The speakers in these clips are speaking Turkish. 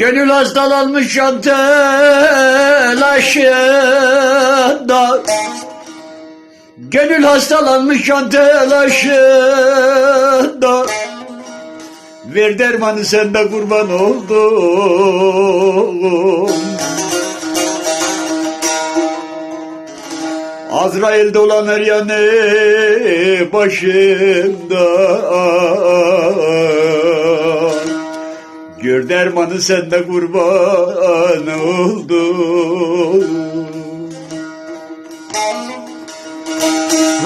Gönül hastalanmış yan telaşında Gönül hastalanmış telaşında. Ver dermanı sen de kurban oldum. Azrail dolanır yanı başımda Gör dermanı sen de kurban oldum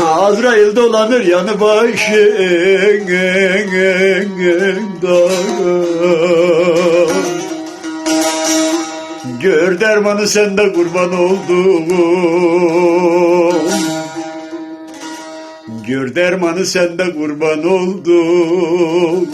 Azrail dolanır yanı başında Gör dermanı sen de kurban oldum Gör dermanı sen de kurban oldum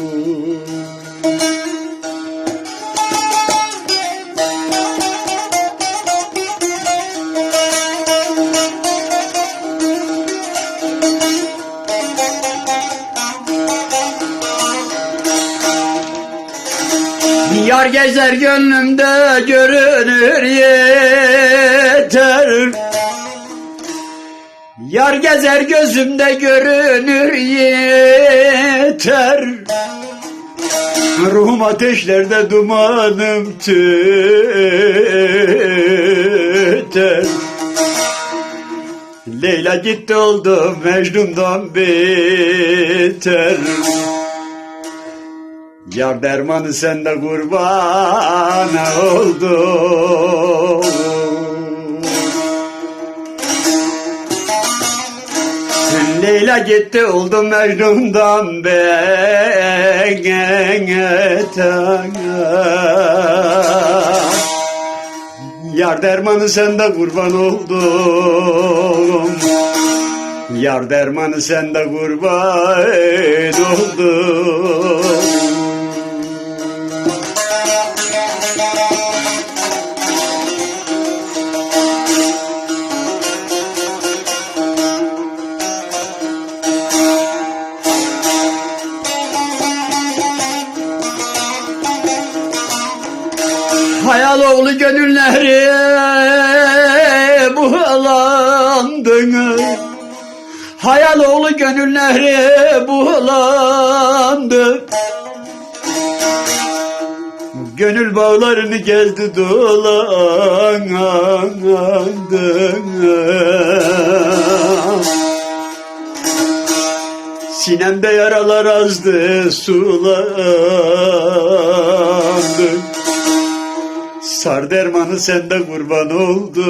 Yar gezer gönlümde görünür yeter. Yar gezer gözümde görünür yeter. Ruhum ateşlerde dumanım tüter. Leyla gitti oldu Mecnun'dan beter Yar dermanı sende kurban oldu. Leyla gitti oldu Mecnun'dan ben Yar dermanı sende kurban oldum. Yar dermanı sende kurban oldum. Hayal oğlu gönülleri bulandın Hayal oğlu gönülleri bulandı Gönül bağlarını gezdi dolandı Sinemde yaralar azdı sulandı Sar dermanı sende kurban oldu.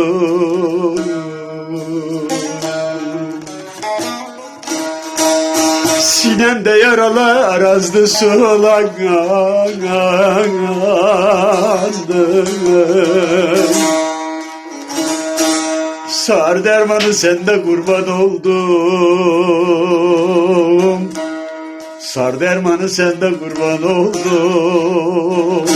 Sinemde yaralar azdı sulandı. Sar dermanı sende kurban oldum. Sar dermanı sende kurban oldum.